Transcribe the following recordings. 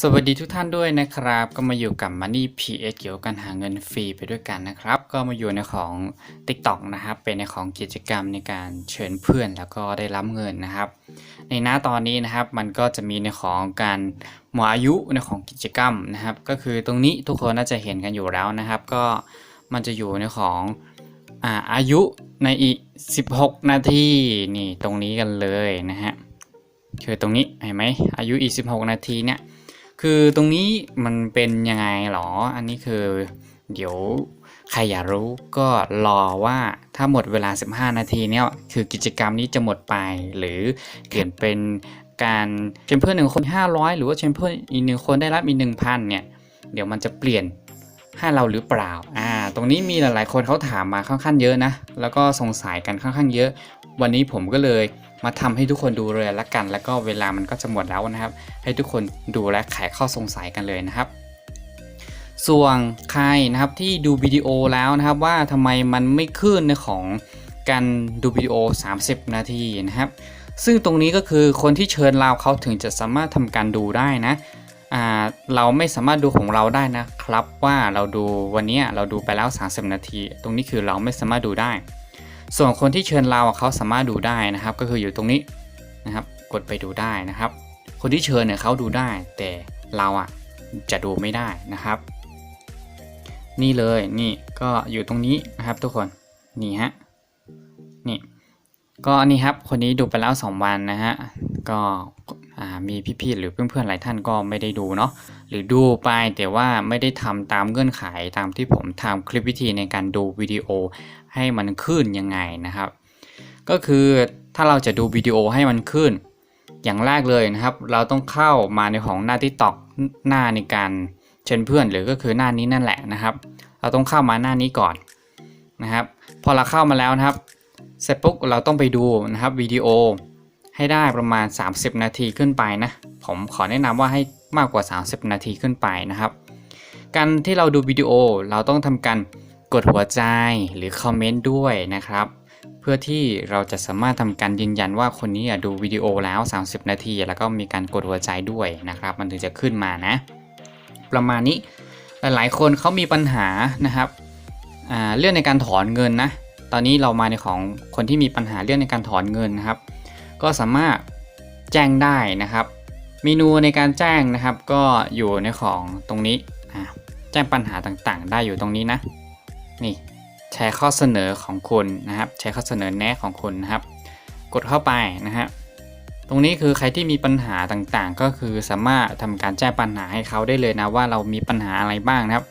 สวัสดีทุกท่านด้วยนะครับ ก็มาอยู่กับ Money PS เกี่ยวกับการหาเงินฟรีไปด้วยกันนะครับ ก็มาอยู่ในของ TikTok นะครับ เป็นในของกิจกรรมในการเชิญเพื่อนแล้วก็ได้รับเงินนะครับ ในหน้าตอนนี้นะครับมันก็จะมีในของการหมดอายุในของกิจกรรมนะครับ ก็คือตรงนี้ทุกคนน่าจะเห็นกันอยู่แล้วนะครับ ก็มันจะอยู่ในของอาอายุในอีก 16 นาทีนี่ตรงนี้กันเลยนะฮะคือตรงนี้เห็นไหมอายุอีก 16 นาทีเนี่ย คือตรงนี้มันเป็นยังไงหรอ อันนี้คือเดี๋ยวใครอยากรู้ก็รอว่าถ้าหมดเวลา 15 นาทีเนี่ยคือกิจกรรมนี้จะหมดไป หรือเปลี่ยนเป็นการเชมเพื่อนหนึ่งคน 500 หรือว่าเชมเพื่อนอีกหนึ่งคนได้รับอีก1,000เนี่ยเดี๋ยวมันจะเปลี่ยนให้เราหรือเปล่า อ่า ตรงนี้มีหลายๆคนเขาถามมาค่อนข้างเยอะนะ แล้วก็สงสัยกันค่อนข้างเยอะ วันนี้ผมก็เลย มาทำให้ทุกคนดูเลยละกัน แล้วก็เวลามันก็จะหมดแล้วนะครับ ให้ทุกคนดูและไขข้อสงสัยกันเลยนะครับ ส่วนใครนะครับที่ดูวิดีโอแล้วนะครับว่าทำไมมันไม่ขึ้นในของการดูวิดีโอ 30 นาทีนะครับ ซึ่งตรงนี้ก็คือคนที่เชิญเราเขาถึงจะสามารถทำการดูได้นะเราไม่สามารถดูของเราได้นะครับว่าเราดูวันนี้เราดูไปแล้ว 30 นาที ตรงนี้คือเราไม่สามารถดูได้ ส่วนคนที่เชิญเราเขาสามารถดูได้นะครับ ก็คืออยู่ตรงนี้นะครับ กดไปดูได้นะครับ คนที่เชิญเนี่ยเขาดูได้ แต่เราอะจะดูไม่ได้นะครับ นี่เลยนี่ก็อยู่ตรงนี้นะครับ ทุกคนนี่ฮะนี่ก็นี่ครับคนนี้ดูไปแล้ว 2 วันนะฮะก็มีพี่ๆหรือเพื่อนๆหลายท่านก็ไม่ได้ดูเนาะหรือดูไปแต่ว่าไม่ได้ทำตามเงื่อนไขตามที่ผมทำคลิปวิธีในการดูวิดีโอ ให้มันขึ้นยังไงนะครับ ก็คือถ้าเราจะดูวิดีโอให้มันขึ้น อย่างแรกเลยนะครับ เราต้องเข้ามาในของหน้า TikTok หน้าในการเชิญเพื่อนหรือก็คือหน้านี้นั่นแหละนะครับ เราต้องเข้ามาหน้านี้ก่อนนะครับ พอเราเข้ามาแล้วนะครับ เสร็จปุ๊บเราต้องไปดูนะครับวิดีโอให้ได้ประมาณ 30 นาทีขึ้นไปนะ ผมขอแนะนำว่าให้มากกว่า 30 นาทีขึ้นไปนะครับ การที่เราดูวิดีโอเราต้องทำการ กดหัวใจหรือคอมเมนต์ด้วยนะครับ เพื่อที่เราจะสามารถทำการยืนยันว่าคนนี้ดูวิดีโอแล้ว 30 นาที แล้วก็มีการกดหัวใจด้วยนะครับ มันถึงจะขึ้นมานะ ประมาณนี้หลายๆ คนเขามีปัญหานะครับเรื่องในการถอนเงินนะตอนนี้เรามาในของคนที่มีปัญหาเรื่องในการถอนเงินนะครับ ก็สามารถแจ้งได้นะครับ เมนูในการแจ้งนะครับ ก็อยู่ในของตรงนี้แจ้งปัญหาต่างๆ ได้อยู่ตรงนี้นะ นี่แชร์ข้อเสนอของคุณนะครับแชร์ข้อเสนอแนะของคุณนะครับ กดเข้าไปนะฮะตรงนี้คือใครที่มีปัญหาต่างๆ ก็คือสามารถทำการแจ้งปัญหาให้เขาได้เลยนะว่าเรามีปัญหาอะไรบ้างนะครับ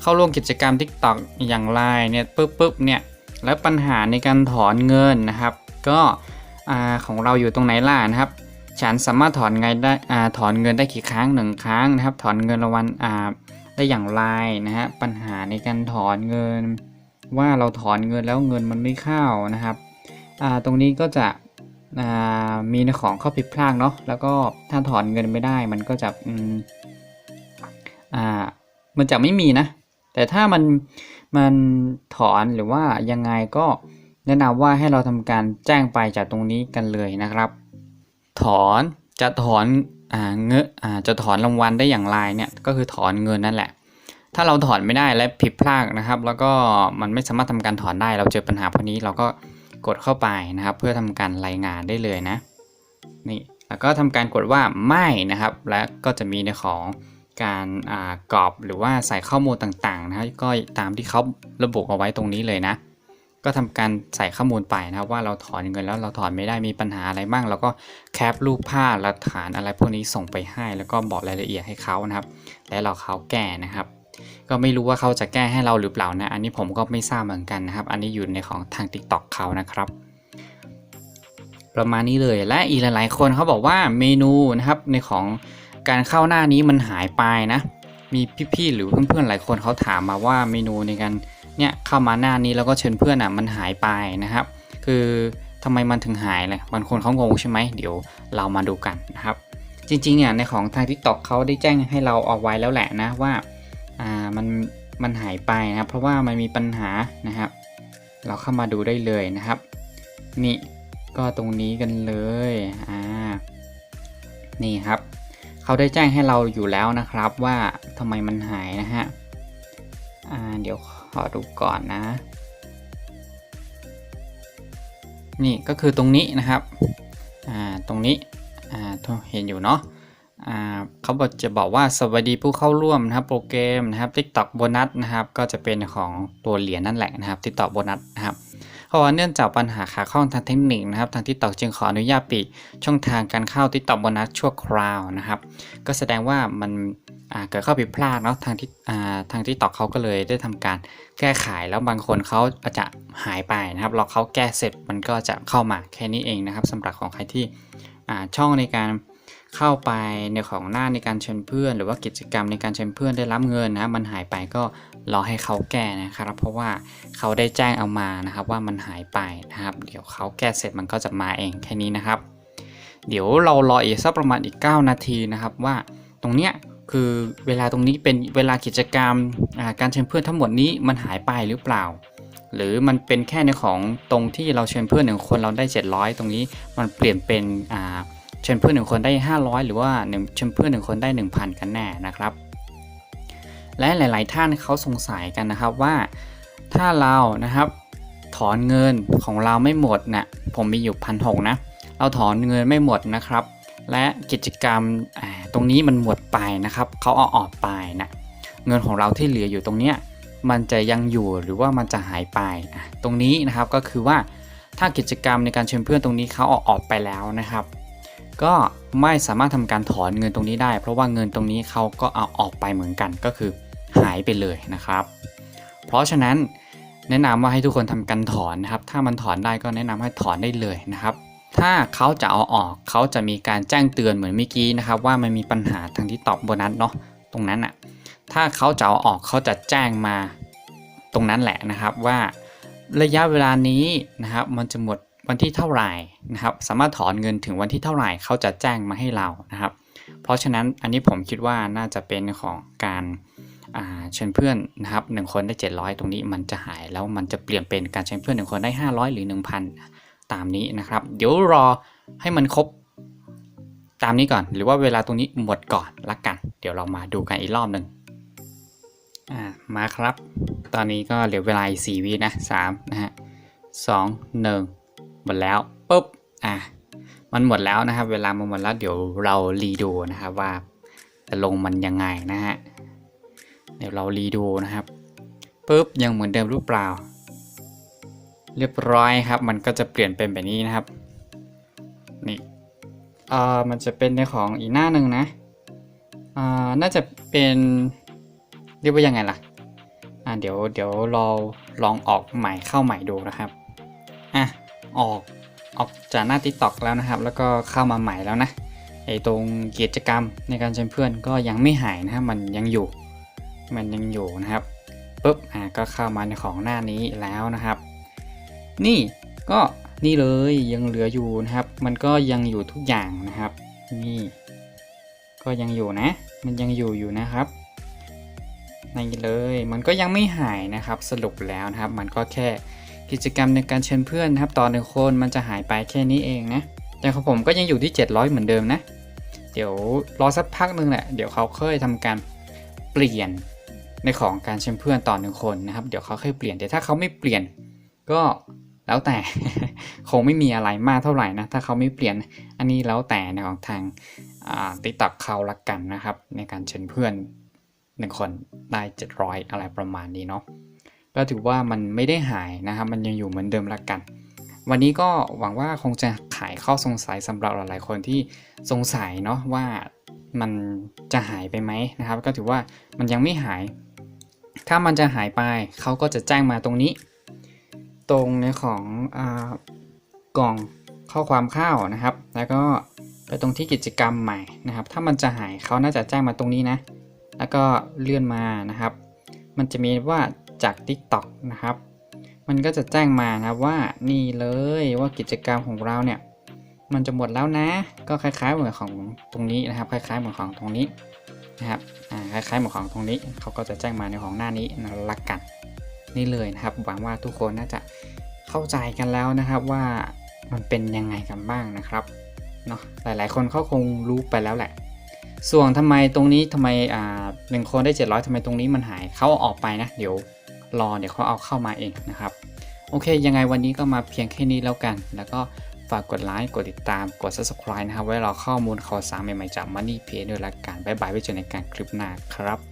เข้าร่วมกิจกรรม TikTok อย่างไรเนี่ยปุ๊บปุ๊บเนี่ยแล้วปัญหาในการถอนเงินนะครับ ก็ของเราอยู่ตรงไหนล่ะนะครับ ฉันสามารถถอนเงินได้อถอนเงินได้กี่ครั้งหนึ่งครั้งนะครับ ถอนเงินรางวัล อ่อย่างไรนะฮะปัญหาในการถอนเงิน ว่าเราถอนเงินแล้วเงินมันไม่เข้านะครับตรงนี้ก็จะมีในของข้อผิดพลาดเนาะแล้วก็ถ้าถอนเงินไม่ได้มันก็จะอ่ามันจะไม่มีนะ แต่ถ้ามันมันถอนหรือว่ายังไงก็แนะนำว่าให้เราทำการแจ้งไปจากตรงนี้กันเลยนะครับ ถอนจะถอน เงอจะถอนรางวัลได้อย่างไรเนี่ยก็คือถอนเงินนั่นแหละ ถ้าเราถอนไม่ได้และผิดพลาดนะครับ แล้วก็มันไม่สามารถทำการถอนได้ เราเจอปัญหาพวกนี้เราก็กดเข้าไปนะครับ เพื่อทำการรายงานได้เลยนะนี่แล้วก็ทำการกดว่าไม่นะครับ และก็จะมีในของการกรอบหรือว่าใส่ข้อมูลต่างๆนะครับก็ตามที่เขาระบุเอาไว้ตรงนี้เลยนะ ก็ทำการใส่ข้อมูลไปนะครับว่าเราถอนเงินแล้วเราถอนไม่ได้มีปัญหาอะไรบ้างเราก็แคปรูปภาพหลักฐานอะไรพวกนี้ส่งไปให้ แล้วก็บอกรายละเอียดให้เขานะครับ และเราเขาแก้นะครับ ก็ไม่รู้ว่าเขาจะแก้ให้เราหรือเปล่านะ อันนี้ผมก็ไม่ทราบเหมือนกันนะครับ อันนี้อยู่ในของทาง TikTok เขานะครับ ประมาณนี้เลยและอีกหลายๆคนเขาบอกว่าเมนูนะครับในของการเข้าหน้านี้มันหายไปนะ มีพี่ๆหรือเพื่อนๆหลายคนเขาถามมาว่าเมนูในการ เนี่ยเข้ามาหน้านี้แล้วก็เชิญเพื่อนอะมันหายไปนะครับ คือทำไมมันถึงหายเลยบางคนเขางงใช่ไหมเดี๋ยวเรามาดูกันนะครับ จริงๆอะในของทาง TikTok เขาได้แจ้งให้เราเอาไว้แล้วแหละนะว่าอ่ามันมันหายไปนะครับ เพราะว่ามันมีปัญหานะครับ เราเข้ามาดูได้เลยนะครับ นี่ก็ตรงนี้กันเลยอ่านี่ครับเขาได้แจ้งให้เราอยู่แล้วนะครับว่าทำไมมันหายนะฮะอ่าเดี๋ยว ขอดูก่อนนะ นี่ก็คือตรงนี้นะครับอ่าตรงนี้อ่าเห็นอยู่เนาะอ่าเขาบอกจะบอกว่าสวัสดีผู้เข้าร่วมนะครับโปรแกรมนะครับ TikTok โบนัสนะครับ ก็จะเป็นของตัวเหรียญนั่นแหละนะครับ TikTok โบนัสนะครับ เพราะว่าเนื่องจากปัญหาขาข้องทางเทคนิคนะครับ ทาง TikTok จึงขออนุญาตปิดช่องทางการเข้า TikTok โบนัสชั่วคราวนะครับ ก็แสดงว่ามันเกิดข้อผิดพลาดเนาะทางที่ทาง TikTok เขาก็เลยได้ทำการแก้ไขแล้วบางคนเขาอาจจะหายไปนะครับรอเขาแก้เสร็จมันก็จะเข้ามาแค่นี้เองนะครับสำหรับของใครที่ช่องในการ เข้าไปในของหน้าในการเชิญเพื่อน หรือว่ากิจกรรมในการเชิญเพื่อนได้รับเงินนะมันหายไปก็รอให้เขาแก้นะครับ เพราะว่าเขาได้แจ้งเอามานะครับว่ามันหายไปนะครับ เดี๋ยวเขาแก้เสร็จมันก็จะมาเองแค่นี้นะครับ เดี๋ยวเรารออีกสักประมาณอีก 9 นาทีนะครับว่าตรงเนี้ยคือเวลาตรงนี้เป็นเวลากิจกรรมการเชิญเพื่อนทั้งหมดนี้มันหายไปหรือเปล่า หรือมันเป็นแค่ในของตรงที่เราเชิญเพื่อนหนึ่งคนเราได้ 700 ตรงนี้มันเปลี่ยนเป็นอ่า เชิญเพื่อนหนึ่งคนได้ 500 หรือว่าหนึ่งเชิญเพื่อนหนึ่งคนได้ 1,000 กันแน่นะครับ และหลาย ๆ ท่านเขาสงสัยกันนะครับว่า ถ้าเรานะครับ ถอนเงินของเราไม่หมดนะ่ะผมมีอยู่พันหนะเราถอนเงินไม่หมดนะครับ และกิจกรรมตรงนี้มันหมดไปนะครับเขาเอาออกไปนะเงินของเราที่เหลืออยู่ตรงเนี้ยมันจะยังอยู่หรือว่ามันจะหายไปอะตรงนี้นะครับก็คือว่าถ้ากิจกรรมในการเชิญเพื่อนตรงนี้เขาเอาออกไปแล้วนะครับ ก็ไม่สามารถทำการถอนเงินตรงนี้ได้ เพราะว่าเงินตรงนี้เขาก็เอาออกไปเหมือนกันก็คือหายไปเลยนะครับ เพราะฉะนั้นแนะนำว่าให้ทุกคนทำการถอนนะครับ ถ้ามันถอนได้ก็แนะนำให้ถอนได้เลยนะครับ ถ้าเขาจะเอาออกเขาจะมีการแจ้งเตือนเหมือนเมื่อกี้นะครับ ว่ามันมีปัญหาทางที่ตอบโบนัสเนาะตรงนั้นอะถ้าเขาจะเอาออกเขาจะแจ้งมาตรงนั้นแหละนะครับว่าระยะเวลานี้นะครับมันจะหมดวันที่เท่าไหร่ นะครับสามารถถอนเงินถึงวันที่เท่าไหร่เขาจะแจ้งมาให้เรานะครับ เพราะฉะนั้นอันนี้ผมคิดว่าน่าจะเป็นของการาเชิญเพื่อนนะครับหนึ่งคนได้ 700 ตรงนี้มันจะหายแล้วมันจะเปลี่ยนเป็นการเชิญเพื่อนหนึ่งคนได้ 500 หรือ 1,000 ตามนี้นะครับ เดี๋ยวรอให้มันครบตามนี้ก่อน หรือว่าเวลาตรงนี้หมดก่อนละกัน เดี๋ยวเรามาดูกันอีกรอบหนึ่งมาครับ ตอนนี้ก็เหลือเวลาอีก4วินะ3นะฮะ2 1หมดแล้วปุ๊บ อะมันหมดแล้วนะครับ เวลามันหมดแล้วเดี๋ยวเรารีดูนะครับว่าจะลงมันยังไงนะฮะเดี๋ยวเรารีดูนะครับปุ๊บยังเหมือนเดิมหรือเปล่า เรียบร้อยครับ มันก็จะเปลี่ยนเป็นแบบนี้นะครับนี่เอ่อมันจะเป็นในของอีกหน้าหนึ่งนะอ่าน่าจะเป็นเรียกว่ายังไงล่ะอ่าเดี๋ยวเดี๋ยวเราลองออกใหม่เข้าใหม่ดูนะครับอะออก ออกจากหน้า TikTok แล้วนะครับ แล้วก็เข้ามาใหม่แล้วนะไอ้ตรงกิจกรรมในการเชิญเพื่อนก็ยังไม่หายนะครับมันยังอยู่ มันยังอยู่นะครับปุ๊บอ่าก็เข้ามาในของหน้านี้แล้วนะครับ นี่ก็นี่เลยยังเหลืออยู่นะครับ มันก็ยังอยู่ทุกอย่างนะครับ นี่ ก็ยังอยู่นะ มันยังอยู่อยู่นะครับนี่เลยมันก็ยังไม่หายนะครับ สรุปแล้วนะครับ มันก็แค่ กิจกรรมในการเชิญเพื่อนนะครับต่อหนึ่งคนมันจะหายไปแค่นี้เองนะแต่ของผมก็ยังอยู่ที่ 700 เหมือนเดิมนะ เดี๋ยวรอสักพักหนึ่งแหละเดี๋ยวเขาค่อยทำการเปลี่ยนในของการเชิญเพื่อนต่อหนึ่งคนนะครับ เดี๋ยวเขาค่อยเปลี่ยนแต่ถ้าเขาไม่เปลี่ยนก็แล้วแต่คงไม่มีอะไรมากเท่าไหร่นะถ้าเขาไม่เปลี่ยนอันนี้แล้วแต่ในของทางติ๊กต็อกเขาละกันนะครับ ในการเชิญเพื่อนหนึ่งคนได้700 อะไรประมาณนี้เนาะ ก็ถือว่ามันไม่ได้หายนะครับ มันยังอยู่เหมือนเดิมละกัน วันนี้ก็หวังว่าคงจะขายข้อสงสัยสำหรับหลายๆคนที่สงสัยเนาะว่ามันจะหายไปไหมนะครับ ก็ถือว่ามันยังไม่หาย ถ้ามันจะหายไปเขาก็จะแจ้งมาตรงนี้ ตรงในของอกล่องข้อความเข้านะครับ แล้วก็ไปตรงที่กิจกรรมใหม่นะครับ ถ้ามันจะหายเขาน่าจะแจ้งมาตรงนี้นะ แล้วก็เลื่อนมานะครับ มันจะมีว่า จาก TikTok นะครับ มันก็จะแจ้งมานะว่านี่เลยว่ากิจกรรมของเราเนี่ยมันจะหมดแล้วนะ ก็คล้ายๆเหมือนของตรงนี้นะครับ คล้ายๆเหมือนของตรงนี้นะครับอ่าคล้ายๆเหมือนของตรงนี้เขาก็จะแจ้งมาในของหน้านี้นะละกันนี่เลยนะครับหวังว่าทุกคนน่าจะเข้าใจกันแล้วนะครับว่ามันเป็นยังไงกันบ้างนะครับเนาะหลายๆ คนเขาคงรู้ไปแล้วแหละ ส่วนทำไมตรงนี้ทำไมอ่าหนึ่งคนได้ 700ทำไมตรงนี้มันหายเขาออกไปนะ เดี๋ยว รอเดี๋ยวเขาเอาเข้ามาเองนะครับ โอเค ยังไงวันนี้ก็มาเพียงแค่นี้แล้วกัน แล้วก็ฝากกดไลค์ กดติดตาม กด subscribe นะครับ ไว้รอข้อมูลข่าวสารใหม่ๆจาก Money p a y ด้วยละกันบ๊ายบายไว้เจอในการคลิปหน้าครับ